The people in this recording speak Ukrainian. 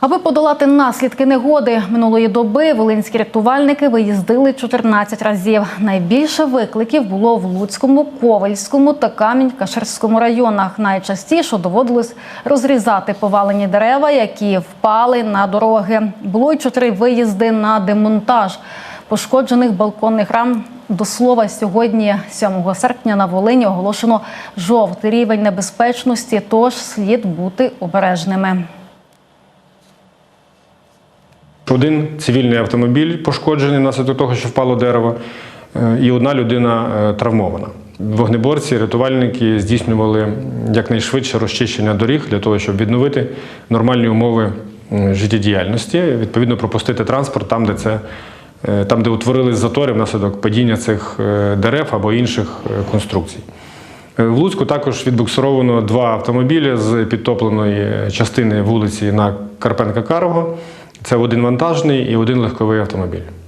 Аби подолати наслідки негоди минулої доби, волинські рятувальники виїздили 14 разів. Найбільше викликів було в Луцькому, Ковальському та Камінь-Каширському районах. Найчастіше доводилось розрізати повалені дерева, які впали на дороги. Було й чотири виїзди на демонтаж пошкоджених балконних рам. До слова, сьогодні, 7 серпня, на Волині оголошено жовтий рівень небезпечності, тож слід бути обережними. Один цивільний автомобіль пошкоджений внаслідок того, що впало дерево, е, і одна людина е, травмована. Вогнеборці, рятувальники здійснювали якнайшвидше розчищення доріг для того, щоб відновити нормальні умови життєдіяльності, відповідно пропустити транспорт там, де це. е, Там, де утворились затори внаслідок падіння цих дерев або інших конструкцій. В Луцьку також відбуксировано два автомобілі з підтопленої частини вулиці на Карпенка Карого. Це один вантажний і один легковий автомобіль.